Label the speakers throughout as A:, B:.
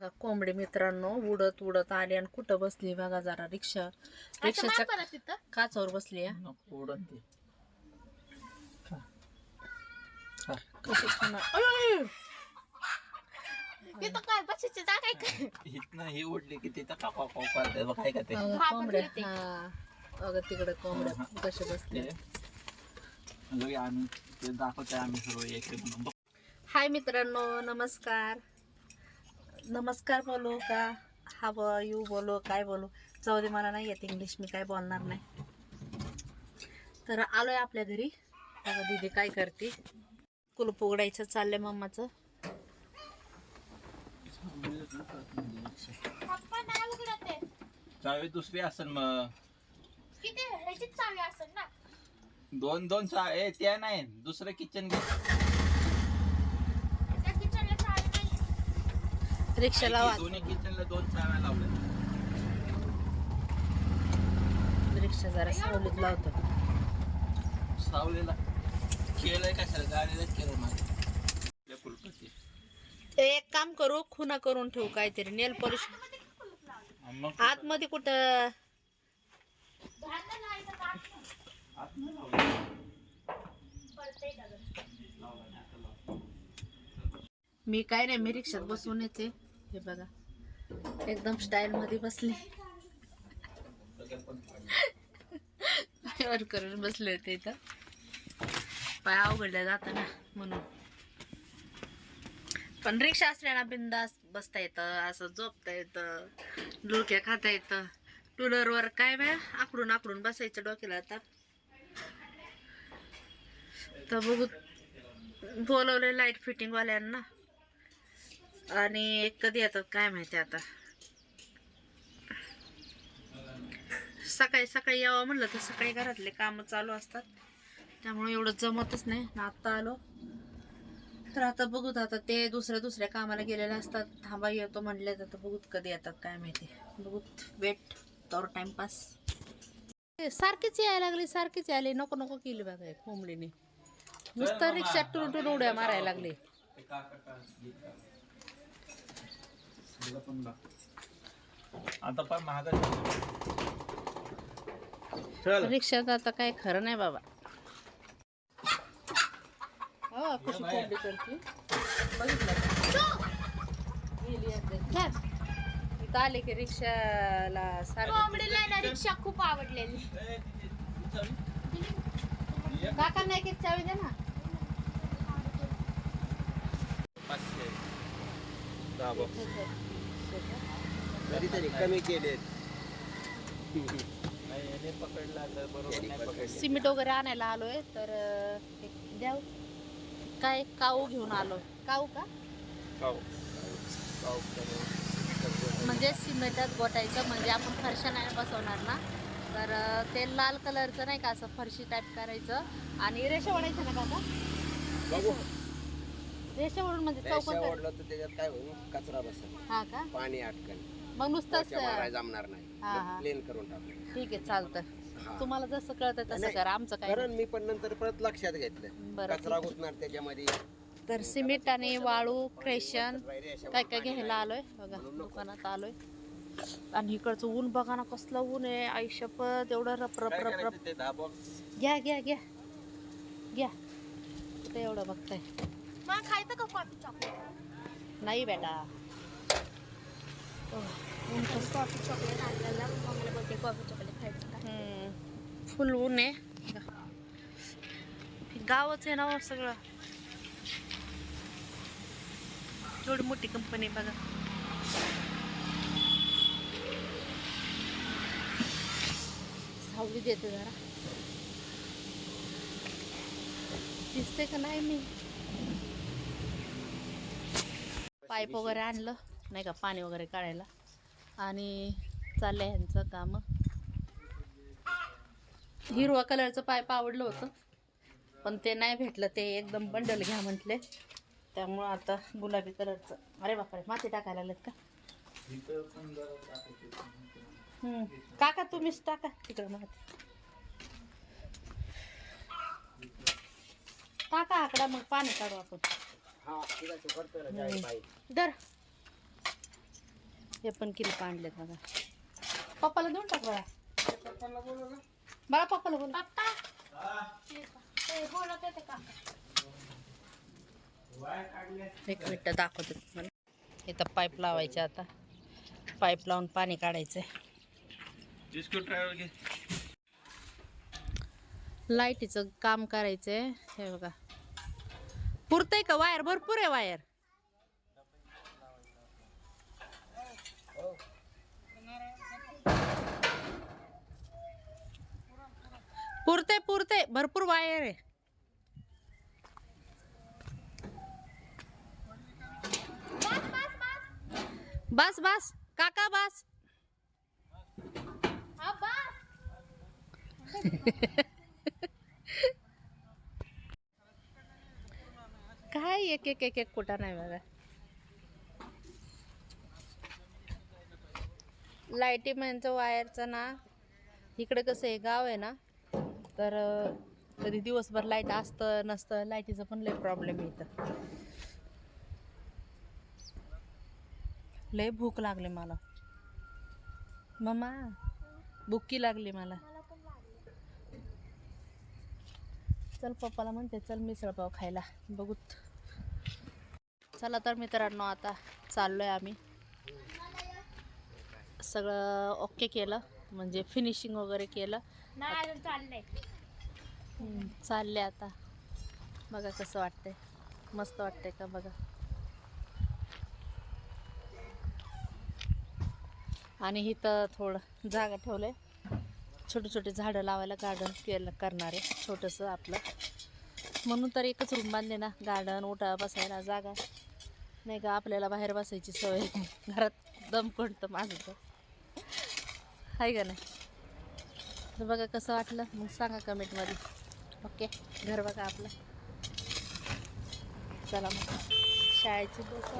A: बघा कोंबडी मित्रांनो उडत उडत आली आणि कुठं बसली बघा जरा रिक्षा. रिक्षाच्या
B: तिथं.
A: काचावर बसली
C: हे बघ
A: कोंबड्या. हा. तिकडे कोंबड्या कसे बसले हाय मित्रांनो नमस्कार. नमस्कार बोलू का? हा ब यू बोलू काय बोलू? जाऊ दे मला नाही येत इंग्लिश मी काय बोलणार नाही. तर आलोय आपल्या घरी. बघा दीदी काय करते? कुलूप उघडायचं चाललंय मम्माचं.
B: आहे
C: चावी दुसरी असेल मग.
B: किती? ह्याचीच चावी असेल ना.
C: दोन दोन चा ए त्या नाही दुसरं किचन घे
B: त्या किचनला चावी नाही
A: रिक्षा लावा
C: दोन्ही किचनला दोन चाव्या लावल्या
A: रिक्षा जरा सावलीत लावतो
C: सावलीला केलंय कशाला? गाडीलाच केलं माझ्या कुलपती
A: ते एक काम करू खुना करून ठेवू काहीतरी. Nail polish. आतमध्ये कुठं. मी काय नाही मी रिक्षात बसून येते हे बघा. एकदम स्टाईल मध्ये बसले. पायावर करून बसले होते इथं. पाय अवघडल्या जाताना म्हणून. पण रिक्षा असल्याना बिंदास बसता येतं असं झोपता येतं डोक्या खाता येतं. टूलरवर काय बाय? आकडून आकडून बसायचं डोक्याला आता. तर बघू. बोलवले लाइट फिटिंग वाल्यांना. आणि कधी येतात काय माहिती आता. सकाळी सकाळी यावं म्हणलं तर सकाळी घरातले कामं चालू असतात. त्यामुळे एवढं जमतच नाही. ना आत्ता आलो. तर आता बघूत आता ते दुसऱ्या दुसऱ्या कामाला गेलेले असतात. थांबा येतो म्हणले तर बघूत कधी येतात काय माहिती. बघूत वेट तर टाइमपास सारखीच यायला लागली सारखीच यायला. नको नको केली बघा कोंबडीने नुसतं रिक्षा टुरून टुरून उड्या मारायला लागली.
C: पण. आता पण चल.
A: रिक्षात आता काय खरं नाही बाबा. हो कशी कोंबडी करते? बघितलं का? गेली एकदा. इथं आले की रिक्षाला सारखं
B: कोंबडीला ना रिक्षा खूप आवडलेली.
A: काका नाही की चावी. दे ना.
C: पाचशे. दहा बॉक्स.
D: कधीतरी कमी केले
C: पकडला तर बरोबर
A: सिमेंट वगैरे आणायला आलोय तर द्याव काय काऊ घेऊन आलो. काऊ का. म्हणजे सिमेंटात गोटायचं म्हणजे आपण फरशा नाही बसवणार ना. तर ते लाल कलरचं नाही का असं फरशी टाईप करायचं. आणि रेषा ओढायचं ना काका
D: बघू
A: रेषा ओढून म्हणजे
D: रेषा
A: चौकन
D: ओढलं तर त्याच्यात काय होईल? कचरा बसेल.
A: हा का?
D: पाणी अटकन
A: मग नुसतंच
D: मारायला जमणार नाही.
A: हा.
D: प्लेन करून टाकलं
A: ठीक आहे चालतं.
D: हा.
A: तुम्हाला जसं कळतं तसं
D: नाही,
A: करा. आमचं काय
D: कारण मी पण नंतर परत लक्षात घेतलं.
A: बरं,
D: कचरा घुसणार त्याच्यामध्ये.
A: तर सिमेंट आणि वाळू क्रेशन काय काय घ्यायला आलोय? बघा दुकानात आलोय. आणि इकडचं ऊन बघा ना कसलं ऊन आहे. आयुष्यपत एवढं रप रप
C: काय
A: रप रप.
C: करायचं ते दहा बॉक्स
A: घ्या घ्या घ्या. घ्या. कुठे एवढं बघताय.
B: मग खायचं का कॉफी चॉकलेट
A: नाही बेटा
B: कॉफी चॉकलेट आणलेला मम्मीला बोलते कॉफी चॉकलेट खायचं का
A: फुल ऊन आहे गावच आहे ना सगळं एवढी मोठी कंपनी बघा सावली देते जरा दिसते का नाही मी पाईप वगैरे आणलं. नाही का पाणी वगैरे काढायला. आणि चाललंय ह्यांचं काम. हिरवा कलरचं पाईप आवडलं होतं. पण ते नाही भेटलं. ते एकदम बंडल घ्या म्हटले. त्यामुळं आता गुलाबी कलरचं. अरे बापरे माती टाकायला लागलेत का. काका तुम्हीच टाका. तिकडं माती. टाका आकडा मग पाणी काढू आपण.
D: हा ठीक आहे करतो ना, जाय बाई.
A: दर हे पण किल्प आणलेत बघा. पप्पाला देऊन टाक बघा बघा पप्पाला बोल
B: पप्पा. ते बोलत होते का?
A: एक मिनिट दाखवते तुम्हाला. इथं पाईप लावायचे आता. पाईप लावून पाणी
C: घे.
A: लाईटीचं काम करायचंय. हे बघा. पुरतंय का वायर? भरपूर आहे वायर. पुरते पुरते भरपूर वायर आहे. बस बस काका बस
B: हा बस
A: काय एक एक एक एक कुठं नाही बघा. लाईटी म्हणजे वायरचं ना इकडे कसं आहे गाव आहे ना तर कधी दिवसभर लाइट असतं नसतं लाईटीचं पण लय प्रॉब्लेम येतं लय भूक लागली मला. मम्मा भुकी लागली मला. चल पप्पाला म्हणते चल मिसळपाव खायला बघूत. चला तर मित्रांनो आता चाललोय आम्ही. सगळं ओके केलं म्हणजे फिनिशिंग वगैरे केलं.
B: चाललंय.
A: चालले आता. बघा कसं वाटतंय. मस्त वाटतंय का बघा. आणि इथं थोडं जागा ठेवलंय. छोटे छोटे झाडं लावायला गार्डन केलं करणार. आहे छोटंसं आपलं. म्हणून तर एकच रूम बांधले ना गार्डन उठा बसायला जागा. नाही का आपल्याला बाहेर बसायची सवय. घरात दम कोणतं माझं तर. आहे का नाही? तर बघा कसं वाटलं. मग सांगा कमेंटमध्ये ओके घर बघा आपलं. चला मग. शाळेची बस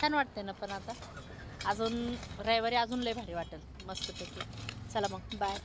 A: छान वाटते ना पण आता. अजून रविवारी अजून लय भारी वाटेल. मस्तपैकी. चला मग बाय